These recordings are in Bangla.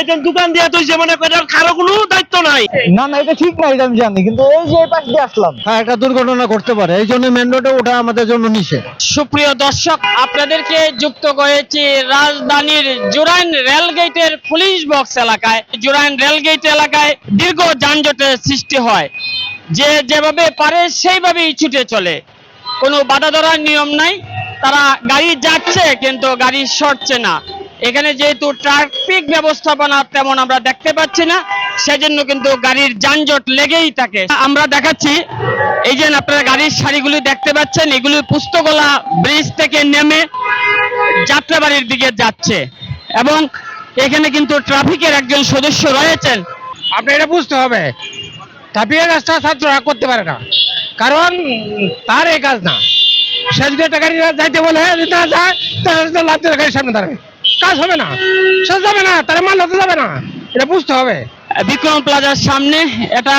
এটা দোকান দিয়ে তুই যে মনে করে কারও কোনো দায়িত্ব নাই। না না এটা ঠিক না এটা আমি জানি কিন্তু এই যে পাশ দিয়ে আসলাম। হ্যাঁ একটা দুর্ঘটনা ঘটতে পারে এই জন্য মেন রোডে ওঠা আমাদের জন্য নিষেধ। সুপ্রিয় দর্শক আপনাদেরকে যুক্ত করেছি রাজধানীর জুরাইন রেলগেটের পুলিশ বক্স এলাকায়। জুরাইন রেলগেট এলাকায় দীর্ঘ যানজটের সৃষ্টি হয়। যে যেভাবে পারে সেইভাবেই ছুটে চলে। কোনো বাধা ধরার নিয়ম নাই। তারা গাড়ি যাচ্ছে কিন্তু গাড়ি সরছে না। এখানে যেহেতু ট্রাফিক ব্যবস্থাপনা তেমন আমরা দেখতে পাচ্ছি না, সেজন্য কিন্তু গাড়ির যানজট লেগেই থাকে। আমরা দেখাচ্ছি, এই যে আপনারা গাড়ির সারিগুলি দেখতে পাচ্ছেন, এগুলি পুস্তকলা ব্রিজ থেকে নেমে যাত্রাবাড়ির দিকে যাচ্ছে। এবং এখানে কিন্তু ট্রাফিকের একজন সদস্য রয়েছেন। আপনি এটা বুঝতে হবে ট্রাফিকের রাস্তা ছাত্ররা করতে পারে না। কারণ তার এই কাজ না। সে যদি একটা গাড়ি যাইতে বলে যায়, তাহলে লাভ গাড়ির সামনে দাঁড়াবে। কাজ হবে না। সে যাবে না তার মাল হতে যাবে না। এটা বুঝতে হবে। বিক্রম প্লাজার সামনে এটা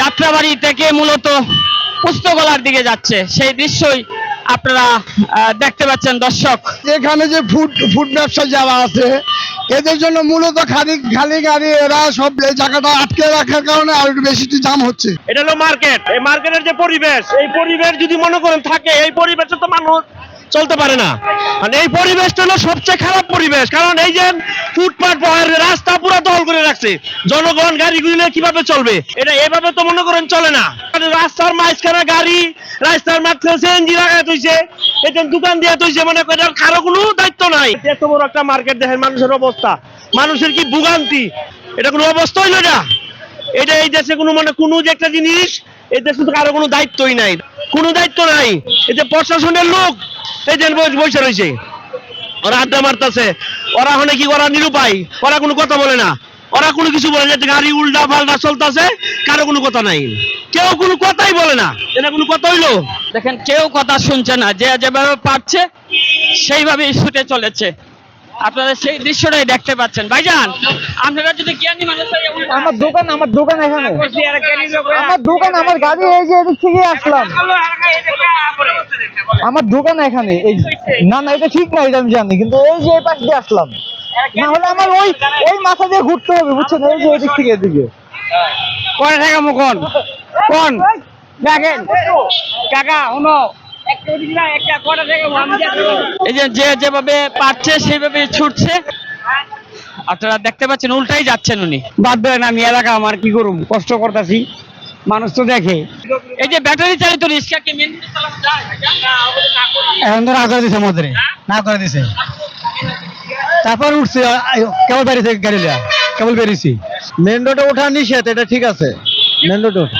যাত্রাবাড়ি থেকে মূলত পুস্তকলার দিকে যাচ্ছে। সেই দৃশ্যই আপনারা দেখতে পাচ্ছেন দর্শক। এখানে যে ফুড ফুড ব্যবসা যারা আছে এদের জন্য মূলত খালি খালি গাড়ি এরা সব জায়গাটা আটকে রাখার কারণে আর একটু বেশি জাম হচ্ছে। এটা হলো মার্কেট এই মার্কেটের যে পরিবেশ এই পরিবেশ যদি মনে করেন থাকে এই পরিবেশে তো মানুষ চলতে পারে না। মানে এই পরিবেশটা হলো সবচেয়ে খারাপ পরিবেশ। কারণ এই যে ফুটপাথ রাস্তা পুরো দখল করে রাখছে। জনগণ গাড়িগুলি নিয়ে কীভাবে চলবে? এটা এভাবে তো মনে করেন চলে না। রাস্তার মাঝখানে গাড়ি, রাস্তার মাঝখানে সিএনজি লাগাই তুইছে এটা দোকান দিয়ে তুইছে মনে করেন কারও কোনো দায়িত্ব নাই। এত বড় একটা মার্কেট দেখেন মানুষের অবস্থা। মানুষের কি ভোগান্তি? এটা কোনো অবস্থা হইল না। এটা এই দেশে কোনো মানে কোনো যে একটা জিনিস, এই দেশে তো কারও কোনো দায়িত্বই নাই। কোনো দায়িত্ব নাই। এই যে প্রশাসনের লোক, এই যে বসে- রয়েছে। ওরা আড্ডা মারতেছে। ওরা হলে কি ওরা নিরুপায়? ওরা কোনো কথা বলে না। ওরা কোনো কিছু বলে না গাড়ি উল্টা পাল্টা চলতেছে, কারও কোনো কথা নাই। কেউ কোনো কথাই বলে না। এটা কোনো কথা হইল? দেখেন, কেউ কথা শুনছে না। যে যেভাবে পারছে, সেইভাবেই ছুটে চলেছে। আপনারা সেই দৃশ্যটাই দেখতে পাচ্ছেন। ভাইজান আপনারা যদি জ্ঞানী মানুষ হয়ে আমার দোকান আমার দোকান এখানে। আমার দোকান আমার গাড়ি এই যে এদিক থেকে আসলাম। আমার দোকান এখানে এই না না এটা ঠিক না এটা আমি জানি কিন্তু এই যে এই পাশ দিয়ে আসলাম। না হলে আমার ওই ওই মাথা দিয়ে ঘুরতে হবে বুঝছেন? এই যে এদিক থেকে এদিকে। কয় টাকা মুখন। কোন? দেখেন। কাকা শুনো। এই যে যে যেভাবে পারছে সেইভাবে ছুটছে। আপনারা দেখতে পাচ্ছেন উল্টাই যাচ্ছেন উনি। বাদ দেন আমি এলাকা আমার কি করুম? কষ্ট করতেছি। মানুষ তো দেখে। এই যে ব্যাটারি চালিত রিক্সা কি এখন তো না করে দিছে আমাদের না করে দিছে তারপর উঠছে কেবল বেরিয়েছে গাড়ি কেবল বেরিয়েছি। মেন রোডে ওঠা নিষেধ এটা ঠিক আছে। মেন রোডে ওঠা।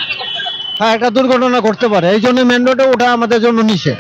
হ্যাঁ একটা দুর্ঘটনা ঘটতে পারে। এই জন্য মেন রোডে ওঠা আমাদের জন্য নিষেধ।